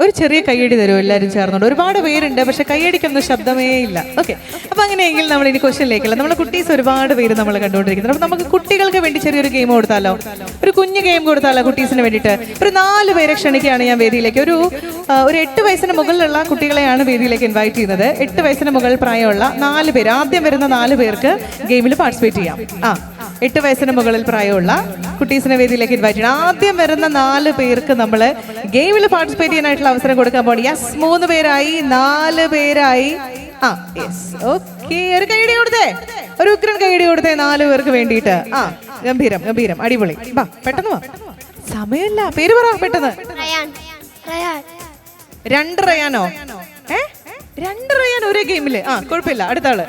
ഒരു ചെറിയ കൈയടി തരും എല്ലാവരും ചേർന്നുണ്ട് ഒരുപാട് പേരുണ്ട് പക്ഷെ കൈയടിക്കൊന്നും ശബ്ദമേ ഇല്ല. ഓക്കെ അപ്പൊ അങ്ങനെയെങ്കിൽ നമ്മൾ ഇനി ക്വസ്റ്റ്യനിലേക്കല്ല. നമ്മൾ കുട്ടീസ് ഒരുപാട് പേര് നമ്മൾ കണ്ടുകൊണ്ടിരിക്കുന്നത് അപ്പൊ നമുക്ക് കുട്ടികൾക്ക് വേണ്ടി ചെറിയൊരു ഗെയിം കൊടുത്താലോ? ഒരു കുഞ്ഞു ഗെയിം കൊടുത്താലോ കുട്ടീസിന് വേണ്ടിയിട്ട്? ഒരു നാല് പേരെ ക്ഷണിക്കുകയാണ് ഞാൻ വേദിയിലേക്ക്. ഒരു ഒരു എട്ട് വയസ്സിന് മുകളിലുള്ള കുട്ടികളെയാണ് വേദിയിലേക്ക് ഇൻവൈറ്റ് ചെയ്യുന്നത്. എട്ട് വയസ്സിന് മുകളിൽ പ്രായമുള്ള നാല് പേര്. ആദ്യം വരുന്ന നാല് പേർക്ക് ഗെയിമിൽ പാർട്ടിസിപ്പേറ്റ് ചെയ്യാം. ആ. എട്ട് വയസ്സിന് മുകളിൽ പ്രായമുള്ള കുട്ടീസിനെ വേദിയിലേക്ക് ഇൻവൈറ്റ് ചെയ്യണം. ആദ്യം വരുന്ന നാല് പേർക്ക് നമ്മൾ ഗെയിമിൽ പാർട്ടിസിപ്പേറ്റ് ചെയ്യാനായിട്ടുള്ള അവസരം കൊടുക്കാൻ പോകണം യെസ് മൂന്ന് പേരായി നാല് പേരായി. ആ യെസ് ഓക്കെ ഒരു കൈയടി കൊടുത്തേ. ഒരു ഉഗ്രൻ കൈയടി കൊടുത്തേ നാല് പേർക്ക് വേണ്ടിയിട്ട്. ആ ഗംഭീരം ഗംഭീരം. അടിപൊളി. വാ പെട്ടെന്ന് വാ. സമയമില്ല. പേര് പറ പെട്ടെന്ന്. രണ്ട് റയാനോ? ഏ? രണ്ട് റയാൻ ഒരേ ഗെയിമിൽ ആ കുഴപ്പമില്ല. അടുത്ത ആൾ.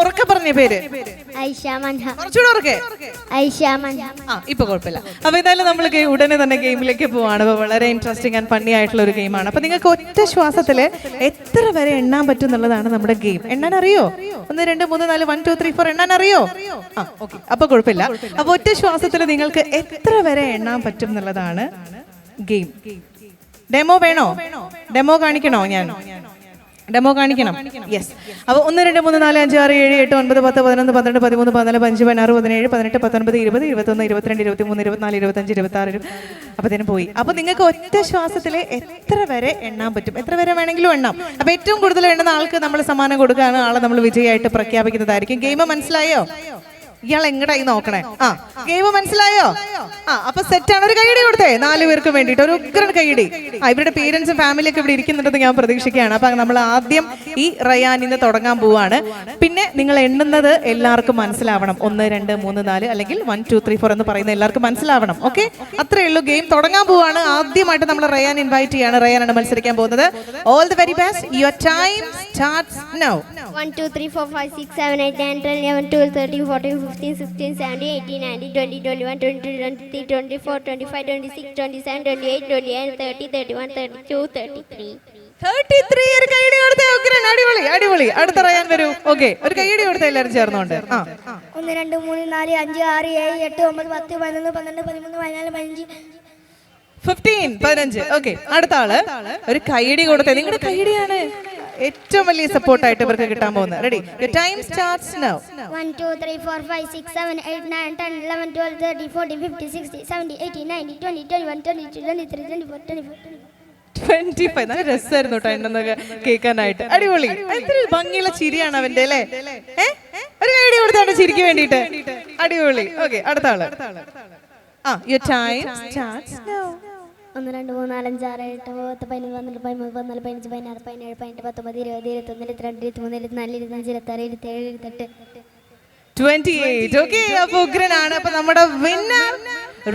ഉറക്കെ പറഞ്ഞ പേര്. കുറച്ചുകൂടെ ഉറക്കെ. ആ ഇപ്പൊ കുഴപ്പമില്ല. അപ്പൊ എന്തായാലും നമ്മൾ ഉടനെ തന്നെ ഗെയിമിലേക്ക് പോവാണ്. അപ്പൊ വളരെ ഇൻട്രസ്റ്റിംഗ് ആൻഡ് ഫണ്ണി ആയിട്ടുള്ള ഒരു ഗെയിമാണ് അപ്പൊ നിങ്ങൾക്ക് ഒറ്റ ശ്വാസത്തിൽ എത്ര വരെ എണ്ണാൻ പറ്റും എന്നുള്ളതാണ് നമ്മുടെ ഗെയിം. എണ്ണാൻ അറിയോ ഒന്ന് രണ്ട് മൂന്ന് നാല് വൺ ടു ത്രീ ഫോർ എണ്ണാൻ അറിയോ ആ ഓക്കെ അപ്പൊ കുഴപ്പമില്ല. അപ്പൊ ഒറ്റ ശ്വാസത്തിൽ നിങ്ങൾക്ക് എത്ര വരെ എണ്ണാൻ പറ്റും എന്നുള്ളതാണ് ഗെയിം. ഡെമോ വേണോ? ഡെമോ കാണിക്കണോ ഞാൻ? ഡെമോ കാണിക്കണം. യെസ് അപ്പോൾ ഒന്ന് രണ്ട് മൂന്ന് നാല് അഞ്ച് ആറ് ഏഴ് എട്ട് ഒൻപത് പത്ത് പതിനൊന്ന് പന്ത്രണ്ട് പതിമൂന്ന് പതിനാല് അഞ്ച് പതിനാറ് പതിനേഴ് പതിനെട്ട് പത്തൊൻപത് ഇരുപത് ഇരുപത്തൊന്ന് ഇരുപത്തിരണ്ട് ഇരുപത്തിമൂന്ന് ഇരുപത്തിനാല് ഇരുപത്തഞ്ച് ഇരുപത്താറ് അപ്പത്തേനും പോയി. അപ്പോൾ നിങ്ങൾക്ക് ഒറ്റ ശ്വാസത്തിൽ എത്ര വരെ എണ്ണാൻ പറ്റും? എത്ര വരെ വേണമെങ്കിലും എണ്ണാം. അപ്പോൾ ഏറ്റവും കൂടുതൽ എണ്ണുന്ന ആൾക്ക് നമ്മൾ സമ്മാനം കൊടുക്കുകയാണ് ആളെ നമ്മൾ വിജയമായിട്ട് പ്രഖ്യാപിക്കുന്നതായിരിക്കും. ഗെയിം മനസ്സിലായോ? ഇയാൾ എങ്ങടായി നോക്കണേ? ആ. ഗെയിം മനസ്സിലായോ? ആ അപ്പൊ സെറ്റ് ആണ്. ഒരു കൈയടി കൊടുത്തേ. നാലു പേർക്ക് വേണ്ടിട്ട് ഒരു ഉഗ്രൻ കൈയടി ആ ഇവരുടെ പേരൻസും ഫാമിലി ഒക്കെ ഇവിടെ ഇരിക്കുന്നുണ്ടെന്ന് ഞാൻ പ്രതീക്ഷിക്കുകയാണ്. അപ്പൊ നമ്മൾ ആദ്യം ഈ റയാനിന്ന് തുടങ്ങാൻ പോവാണ്. പിന്നെ നിങ്ങൾ എണ്ണുന്നത് എല്ലാവർക്കും മനസ്സിലാവണം. ഒന്ന് രണ്ട് മൂന്ന് നാല് അല്ലെങ്കിൽ വൺ ടു ത്രീ ഫോർ എന്ന് പറയുന്ന എല്ലാവർക്കും മനസ്സിലാവണം. ഓക്കെ? അത്രേ ഉള്ളൂ. ഗെയിം തുടങ്ങാൻ പോവാണ്. ആദ്യമായിട്ട് നമ്മൾ റയാൻ ഇൻവൈറ്റ് ചെയ്യാണ്. റയാനാണ് മത്സരിക്കാൻ പോകുന്നത്. All the very best your time starts now one two three four five six seven eight nine ten eleven twelve thirteen fourteen fifteen sixteen seventeen eighteen nineteen twenty twenty one twenty two twenty three twenty four twenty five twenty six twenty seven twenty eight twenty nine thirty thirty one thirty two thirty three thirty three ഒരു കൈയടി കൊടുത്തേ ഉഗ്രൻ അടിപൊളി അടിപൊളി. അടുത്ത Ryan വരൂ. Okay ഒരു കൈയടി കൊടുത്തേ എല്ലാവരും ചേർന്നുകൊണ്ട് ആ. ഒന്ന് രണ്ട് മൂന്ന് നാല് അഞ്ച് ആറ് ഏഴ് എട്ട് ഒമ്പത് പത്ത് പതിനൊന്ന് പന്ത്രണ്ട് പതിമൂന്ന് പതിനാല് പതിനഞ്ച്. ഫിഫ്റ്റീൻ പതിനഞ്ച്. ഓക്കെ അടുത്ത ആൾ. ഒരു കൈയടി കൊടുത്തേ. നിങ്ങളുടെ കൈയടിയാണ് ഏറ്റവും വലിയ സപ്പോർട്ടായിട്ട് ഇവർക്ക് കിട്ടാൻ പോകുന്നത്. Ready time starts now one two three four five six seven eight nine ten eleven twelve thirty forty fifty sixty seventy eighty ninety twenty twenty one twenty two twenty three twenty four twenty five twenty five നല്ല രസമായിരുന്നു കേട്ടോ എണ്ണന്നൊക്കെ കേൾക്കാനായിട്ട്. അടിപൊളി. എന്തൊരു ഭംഗിയുള്ള ചിരിയാണ് അവന്റെ അല്ലേ? ഒരു ഐഡിയ കൊടുത്താണ് ചിരിക്ക് വേണ്ടിയിട്ട്. അടിപൊളി. ഓക്കെ അടുത്ത ആൾ. ആ യുവർ ടൈം സ്റ്റാർട്ട്സ് നൗ ഒന്ന് രണ്ട് മൂന്ന് നാലഞ്ച് ആറ് എട്ട് പത്ത് പതിനൊന്ന് പന്ത്രണ്ട് പതിമൂന്ന് പതിനാല് പതിനഞ്ച് പതിനാറ് പതിനേഴ് പതിനെട്ട് പത്തൊമ്പത് ഇരുപത് ഇരുപത്തൊന്ന് ഇരുപത്തിരണ്ട് ഇരുപത്തിമൂന്ന് ഇരുപത്തിനാല് ഇരുപത്തഞ്ച് ഇരുപത്താറ് ഇരുപത്തേഴ് ഇരുപത്തെട്ട്. ട്വന്റി എയ്റ്റ് ഓക്കെ അപ്പൊ ഉഗ്രനാണ്. അപ്പൊ നമ്മുടെ വിന്നർ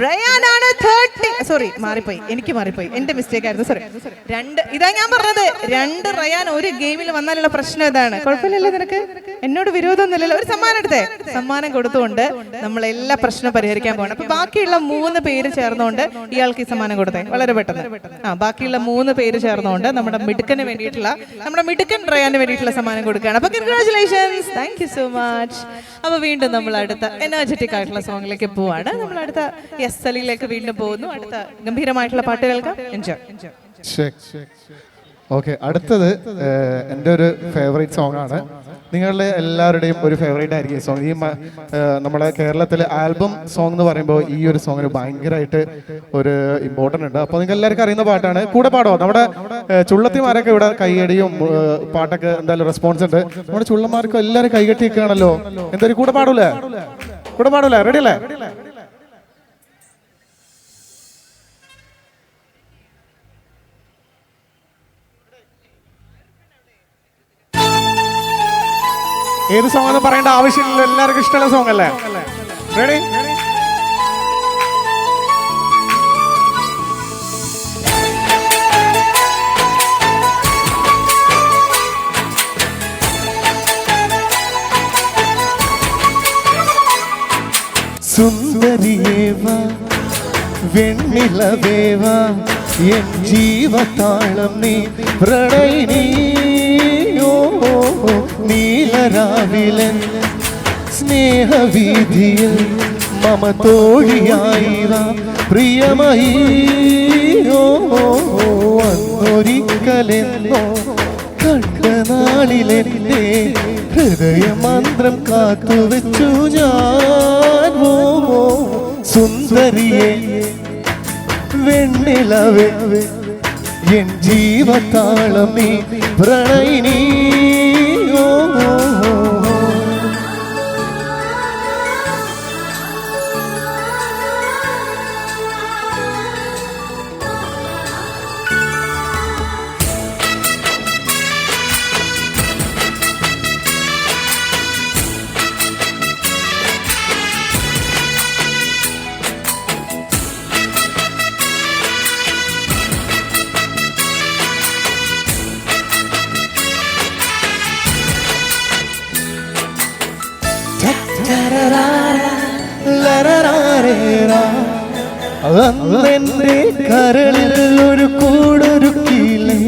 റയാനാണ് തേർട്ടി സോറി മാറിപ്പോയി. എനിക്ക് മാറിപ്പോയി. എന്റെ മിസ്റ്റേക്ക് ആയിരുന്നു. സോറി രണ്ട് ഇതാ ഞാൻ പറഞ്ഞത്. രണ്ട് റയാൻ ഒരു ഗെയിമിൽ വന്നാലുള്ള പ്രശ്നം ഇതാണ്. കുഴപ്പമില്ലല്ലോ നിനക്ക്? എന്നോട് വിരോധമൊന്നുമില്ലല്ലോ. ഒരു സമ്മാനം എടുത്തേ. സമ്മാനം കൊടുത്തുകൊണ്ട് നമ്മൾ എല്ലാ പ്രശ്നവും പരിഹരിക്കാൻ പോകണം അപ്പൊ ബാക്കിയുള്ള മൂന്ന് പേര് ചേർന്നുകൊണ്ട് ഇയാൾക്ക് ഈ സമ്മാനം കൊടുത്തേ. വളരെ പെട്ടെന്ന്. ആ ബാക്കിയുള്ള മൂന്ന് പേര് ചേർന്നുകൊണ്ട് നമ്മുടെ മിടുക്കന് വേണ്ടിയിട്ടുള്ള നമ്മുടെ മിടുക്കൻ റയാന് വേണ്ടിയിട്ടുള്ള സമ്മാനം കൊടുക്കുകയാണ്. അപ്പൊ congratulations thank you so much അപ്പൊ വീണ്ടും നമ്മൾ അടുത്ത എനർജറ്റിക് ആയിട്ടുള്ള സോങ്ങിലേക്ക് പോവാണ്. നമ്മൾ അടുത്ത എസ് എല്ലിലേക്ക് വീണ്ടും പോകുന്നു. അടുത്ത ഗംഭീരമായിട്ടുള്ള പാട്ടുകൾക്ക് കേൾക്കാം. എൻജോയ് ഓക്കെ അടുത്തത് എന്റെ ഒരു ഫേവറേറ്റ് സോങ് ആണ്. നിങ്ങളുടെ എല്ലാവരുടെയും ഒരു ഫേവറേറ്റ് ആയിരിക്കും ഈ സോങ് ഈ നമ്മുടെ കേരളത്തിലെ ആൽബം സോങ് എന്ന് പറയുമ്പോൾ ഈ ഒരു സോങ്ങിന് ഭയങ്കരമായിട്ട് ഒരു ഇമ്പോർട്ടന്റ് ഉണ്ട്. അപ്പോൾ നിങ്ങൾ എല്ലാവർക്കും അറിയുന്ന പാട്ടാണ്. കൂടെ പാടോ നമ്മുടെ ചുള്ളത്തിമാരൊക്കെ ഇവിടെ കൈയടിയും പാട്ടൊക്കെ എന്തായാലും റെസ്പോൺസ് ഉണ്ട്. നമ്മുടെ ചുള്ളന്മാർക്കും എല്ലാവരും കൈകെട്ടി നിൽക്കുകയാണല്ലോ എന്തായാലും കൂടെ പാടൂലേ? കൂടെ പാടൂലേ? റെഡി അല്ലേ? ഏത് സോങ് ഒന്നും പറയേണ്ട ആവശ്യമില്ല എല്ലാവർക്കും ഇഷ്ടമുള്ള സോങ് അല്ലേ? റെഡി സുന്ദരിയേവ എൻ ജീവത്താളം നീ പ്രണയിനീ നീലരാവിലൻ സ്നേഹവീതിയിൽ മമ തോഴിയായിര പ്രിയമായി. അന്നൊരിക്കലെന്നോ കണ്ട നാളിലെന്റെ ഹൃദയമന്ത്രം കാത്തുവെച്ചു ഞാൻ. ഓ, സുന്ദരിയെ വെണ്ണിലവേ എൻ ജീവത്താളം നീ പ്രണയിനി അന്നെന്റെ കരളിൽ ഒരു കൂടൊരുക്കിയില്ലേ?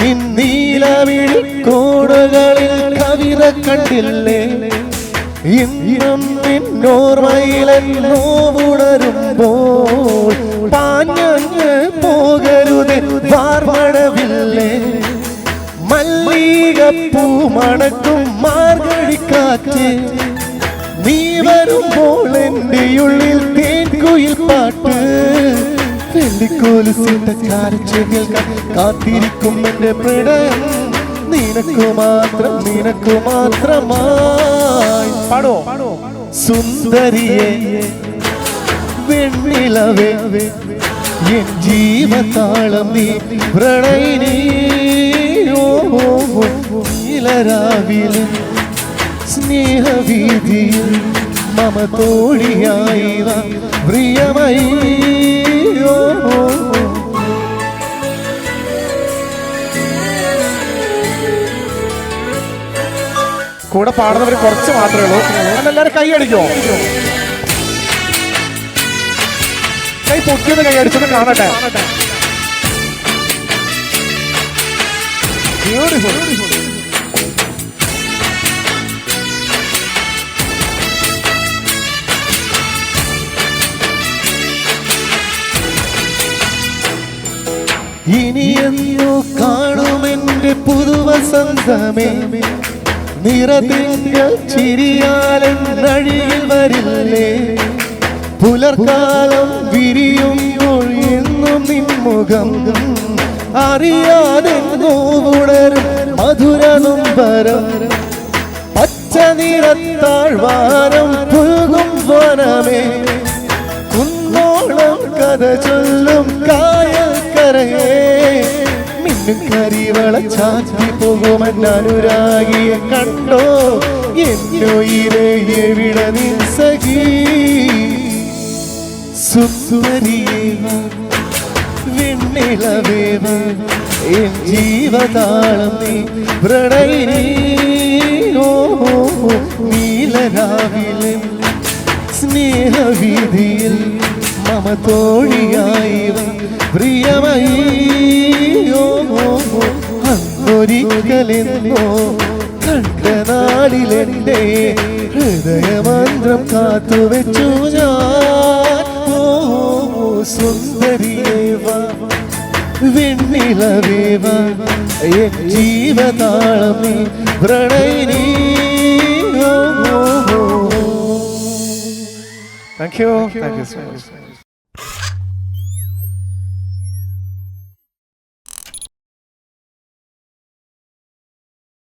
നിന്നീലവിഴി കോടുകളിൽ കവിത കണ്ടില്ലേ? ഇന്നും നിന്നോർമ്മയിലെന്നോവുണരുമ്പോൾ പാഞ്ഞങ്ങ് പോകരുത് വാർമടവില്ലേ? മല്ലികപ്പൂ മണക്കും മാർഗഴിക്കാറ്റ് നീ വരുമ്പോൾ എന്റെ ഉള്ളിൽ തേൻകുയിൽ പാട്ട്. വെള്ളിക്കോലുസിട്ട കാരച്ചെങ്കിൽ കാത്തിരിക്കും എന്റെ പ്രണയം. നിനക്കു മാത്രം നിനക്കു മാത്രമായി പാടോ? സുന്ദരിയെ വെണ്ണിലവേ എൻ ജീവത്താളം നീ പ്രണയിനി ഓ ഓ, ഓ, നീലരാവിലും സ്നേഹവീതിയിൽ മമ തോഴിയായി പ്രിയമയി ഓ, ഓ. കൂടെ പാടുന്നവർ കുറച്ച് മാത്രമേ ഉള്ളൂ. എല്ലാവരും കൈ അടിക്കോ? കൈ പൊക്കിയത് കൈ അടിച്ചൊന്ന് കാണട്ടെ. ബ്യൂട്ടിഫുൾ ഇനി എന്നോ കാണുമെന്റെ പുതുവസന്തമേ. നിറതിങ്കൾ ചിരിയാലും നഴിയിൽ വരില്ലേ. പുലർക്കാലം വിരിയുമ്പോൾ എന്നും നിൻമുഖം അറിയാതെ നോവുടരും മധുരനും നൊമ്പരം പച്ച നിറത്താഴ്വാരം പുൽകും വനമേ. കുന്നോളം കഥ ചൊല്ലും കായൽ മിന്നും കരിവള ചാറ്റി പോകുമെന്ന് അനുരാഗിയെ കണ്ടോ? എന്നുയിരെ എവിടെ നിൻ സഖീ? സുന്ദരിയേവ വെണ്ണിളവേവ എൻ ജീവതാളം നീ പ്രണയിനി. നീലരാവിലെ സ്നേഹവീതിയിൽ മമ തോഴിയായി പ്രിയമയീ. അന്നൊരിക്കലെന്നോ കണ്ട ഹൃദയമന്ത്രം കാത്തുവെച്ചു ഞാൻ ഓ സുന്ദരിയേവ വെണ്ണിലവേവ എൻ ജീവതാളം നീ പ്രണയിനി. Thank you. Thank you so much.